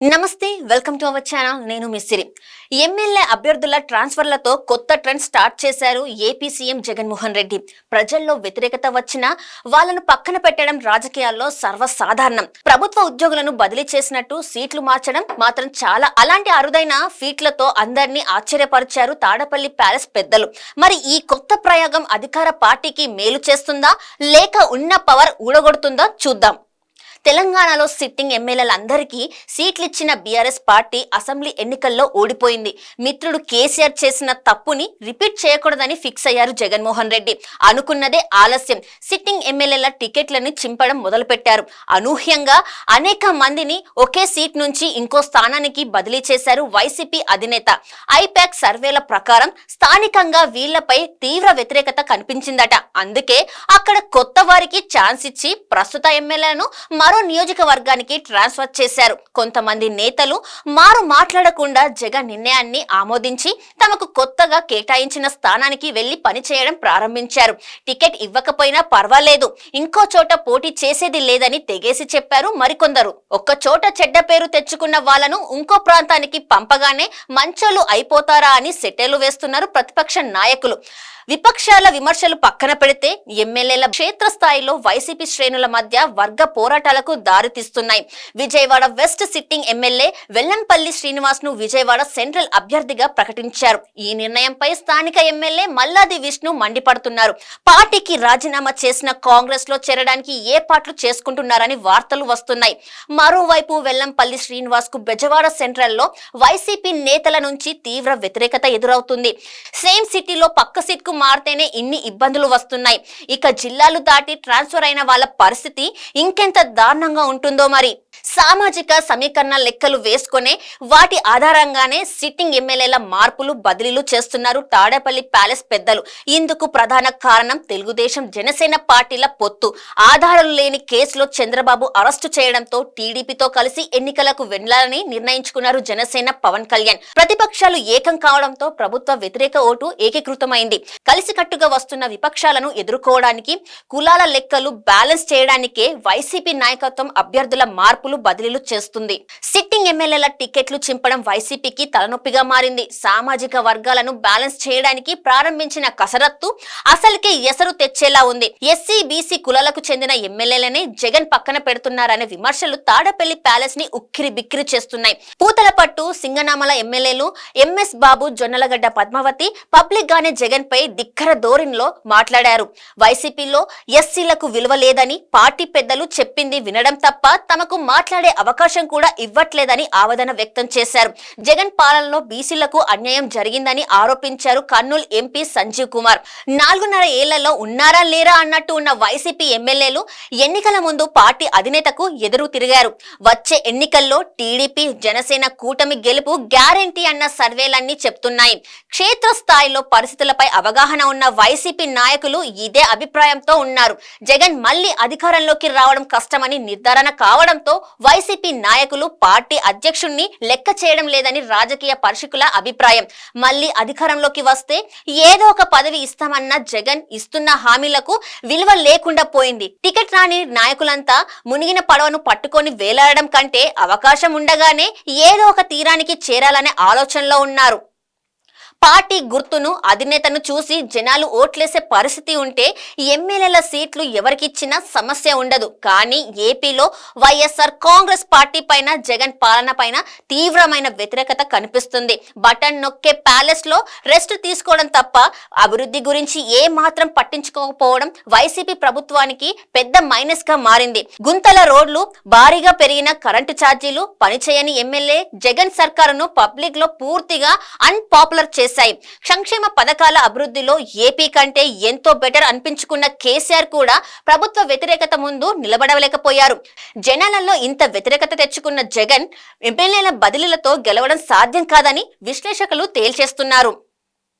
నమస్తే welcome to our channel. నేను మిస్సిరి MLA అభ్యర్థుల ట్రాన్స్ఫర్లతో కొత్త ట్రెండ్ స్టార్ట్ చేశారు ఏపీ సీఎం జగన్మోహన్ రెడ్డి. ప్రజల్లో వ్యతిరేకత వచ్చినా వాళ్ళను పక్కన పెట్టడం రాజకీయాల్లో సర్వసాధారణం. ప్రభుత్వ ఉద్యోగులను బదిలీ చేసినట్టు సీట్లు మార్చడం మాత్రం చాలా అలాంటి అరుదైన ఫీట్లతో అందరినీ ఆశ్చర్యపరిచారు తాడపల్లి ప్యాలెస్ పెద్దలు. మరి ఈ కొత్త ప్రయోగం అధికార పార్టీకి మేలు చేస్తుందా? లేక ఉన్న పవర్ ఊడగొడుతుందా చూద్దాం. తెలంగాణలో సిట్టింగ్ ఎమ్మెల్యేలందరికీ సీట్లు ఇచ్చిన బీఆర్ఎస్ పార్టీ అసెంబ్లీ ఎన్నికల్లో ఓడిపోయింది. మిత్రుడు కేసీఆర్ చేసిన తప్పుని రిపీట్ చేయకూడదని ఫిక్స్ అయ్యారు జగన్మోహన్ రెడ్డి. అనుకున్నదే ఆలస్యం. సిట్టింగ్ ఎమ్మెల్యేల టికెట్లను చింపడం మొదలుపెట్టారు. అనూహ్యంగా అనేక మందిని ఒకే సీట్ నుంచి ఇంకో స్థానానికి బదిలీ చేశారు వైసీపీ అధినేత. ఐపాక్ సర్వేల ప్రకారం స్థానికంగా వీళ్ళపై తీవ్ర వ్యతిరేకత కనిపించిందట. అందుకే అక్కడ కొత్త వారికి ఛాన్స్ ఇచ్చి ప్రస్తుత ఎమ్మెల్యేలను మరో నియోజకవర్గానికి ట్రాన్స్ఫర్ చేశారు. కొంతమంది నేతలు మారు మాట్లాడకుండా జగన్ నిర్ణయాన్ని ఆమోదించి తమకు కొత్తగా కేటాయించిన స్థానానికి వెళ్ళి పనిచేయడం ప్రారంభించారు. టికెట్ ఇవ్వకపోయినా పర్వాలేదు. ఇంకో చోట పోటీ చేసేది లేదని తెగేసి చెప్పారు మరికొందరు. ఒక్క చోట చెడ్డ పేరు తెచ్చుకున్న వాళ్ళను ఇంకో ప్రాంతానికి పంపగానే మంచోలు అయిపోతారా అని సెటేలు వేస్తున్నారు ప్రతిపక్ష నాయకులు. విపక్షాల విమర్శలు పక్కన పెడితే ఎమ్మెల్యేల క్షేత్రస్థాయిలో వైసీపీ శ్రేణుల మధ్య వర్గ పోరాటాలకు దారితీస్తున్నాయి. Vijayawada west sitting MLA Vellampalli శ్రీనివాస్ను Vijayawada central అభ్యర్థిగా ప్రకటించారు. ఈ నిర్ణయంపై స్థానిక ఎమ్మెల్యే మల్లాది విష్ణు మండిపడుతున్నారు. పార్టీకి రాజీనామా చేసిన కాంగ్రెస్లో చేరడానికి ఏర్పాట్లు చేసుకుంటున్నారని వార్తలు వస్తున్నాయి. మరోవైపు వెల్లంపల్లి శ్రీనివాస్కు బెజవాడ సెంట్రల్లో వైసీపీ నేతల నుంచి తీవ్ర వ్యతిరేకత ఎదురవుతుంది. సేమ్ సిటీలో పక్క సీట్కు మారితేనే ఇన్ని ఇబ్బందులు వస్తున్నాయి. ఇక జిల్లాలు దాటి ట్రాన్స్ఫర్ అయిన వాళ్ళ పరిస్థితి ఇంకెంత దారుణంగా ఉంటుందో మరి. సామాజిక సమీకరణ లెక్కలు వేసుకునే వాటి ఆధారంగానే సిట్టింగ్ ఎమ్మెల్యేల మార్పులు బదిలీలు చేస్తున్నారు తాడేపల్లి ప్యాలెస్ పెద్దలు. ఇందుకు ప్రధాన కారణం తెలుగుదేశం జనసేన పార్టీల పొత్తు. ఆధారాలు లేని కేసులో చంద్రబాబు అరెస్టు చేయడంతో టీడీపీతో కలిసి ఎన్నికలకు వెళ్ళాలని నిర్ణయించుకున్నారు జనసేన పవన్ కళ్యాణ్. ప్రతిపక్షాలు ఏకం కావడంతో ప్రభుత్వ వ్యతిరేక ఓటు ఏకీకృతమైంది. కలిసికట్టుగా వస్తున్న విపక్షాలను ఎదుర్కోవడానికి కులాల లెక్కలు బ్యాలెన్స్ చేయడానికే వైసీపీ నాయకత్వం అభ్యర్థుల మార్పులు బదిలీలు చేస్తుంది. సిట్టింగ్ ఎమ్మెల్యేల టికెట్లు చింపడం వైసీపీకి తలనొప్పిగా మారింది. సామాజిక వర్గాలను బ్యాలెన్స్ చేయడానికి ప్రారంభించిన కసరత్తు అసలుకే ఎసరు తెచ్చేలా ఉంది. ఎస్సీ బీసీ కులాలకు చెందిన ఎమ్మెల్యేలనే జగన్ పక్కన పెడుతున్నారనే విమర్శలు తాడపల్లి ప్యాలెస్ని ఉక్కిరి బిక్కిరి చేస్తున్నాయి. పూతలపట్టు సింగనామల ఎమ్మెల్యేలు M S Babu Jonnalagadda Padmavathi public గానే జగన్ పై దిక్కర ధోరణిలో మాట్లాడారు. వైసీపీలో ఎస్సీలకు విలువ లేదని పార్టీ పెద్దలు చెప్పింది వినడం తప్ప తమకు మాట్లాడే అవకాశం కూడా ఇవ్వట్లేదని ఆవేదన వ్యక్తం చేశారు. జగన్ పాలనలో బీసీలకు అన్యాయం జరిగిందని ఆరోపించారు కర్నూలు ఎంపీ సంజీవ్ కుమార్. నాలుగున్నర ఏళ్ళలో ఉన్నారా లేరా అన్నట్టు ఉన్న వైసీపీ ఎమ్మెల్యేలు ఎన్నికల ముందు పార్టీ అధినేతకు ఎదురు తిరిగారు. వచ్చే ఎన్నికల్లో టీడీపీ జనసేన కూటమి గెలుపు గ్యారంటీ అన్న సర్వేలన్నీ చెప్తున్నాయి. క్షేత్రస్థాయిలో పరిస్థితులపై అవగాహన ఉన్న వైసీపీ నాయకులు ఇదే అభిప్రాయంతో ఉన్నారు. జగన్ మళ్ళీ అధికారంలోకి రావడం కష్టమని నిర్ధారణ కావడంతో వైసీపీ నాయకులు పార్టీ అధ్యక్షుణ్ణి లెక్క చేయడం లేదని రాజకీయ పరిషకుల అభిప్రాయం. మళ్ళీ అధికారంలోకి వస్తే ఏదో ఒక పదవి ఇస్తామన్న జగన్ ఇస్తున్న హామీలకు విలువ లేకుండా పోయింది. టికెట్ రాని నాయకులంతా మునిగిన పడవను పట్టుకొని వేలాడడం కంటే అవకాశం ఉండగానే ఏదో ఒక తీరానికి చేరాలనే ఆలోచనలో ఉన్నారు. పార్టీ గుర్తును అధినేతను చూసి జనాలు ఓట్లేసే పరిస్థితి ఉంటే ఎమ్మెల్యేల సీట్లు ఎవరికిచ్చినా సమస్య ఉండదు. కానీ ఏపీలో వైఎస్ఆర్ కాంగ్రెస్ పార్టీ పైన జగన్ పాలన పైన తీవ్రమైన వ్యతిరేకత కనిపిస్తుంది. బటన్ నొక్కే ప్యాలెస్లో రెస్ట్ తీసుకోవడం తప్ప అభివృద్ధి గురించి ఏ మాత్రం పట్టించుకోకపోవడం వైసీపీ ప్రభుత్వానికి పెద్ద మైనస్గా మారింది. గుంతల రోడ్లు భారీగా పెరిగిన కరెంటు ఛార్జీలు పనిచేయని ఎమ్మెల్యే జగన్ సర్కారును పబ్లిక్లో పూర్తిగా అన్పాపులర్ చేశాయి. సంక్షేమ పథకాల అభివృద్ధిలో ఏపీ కంటే ఎంతో బెటర్ అనిపించుకున్న కేసీఆర్ కూడా ప్రభుత్వ వ్యతిరేకత ముందు నిలబడలేకపోయారు. జనాలలో ఇంత వ్యతిరేకత తెచ్చుకున్న జగన్ ఎమ్మెల్యేల బదిలీలతో గెలవడం సాధ్యం కాదని విశ్లేషకులు తేల్చేస్తున్నారు.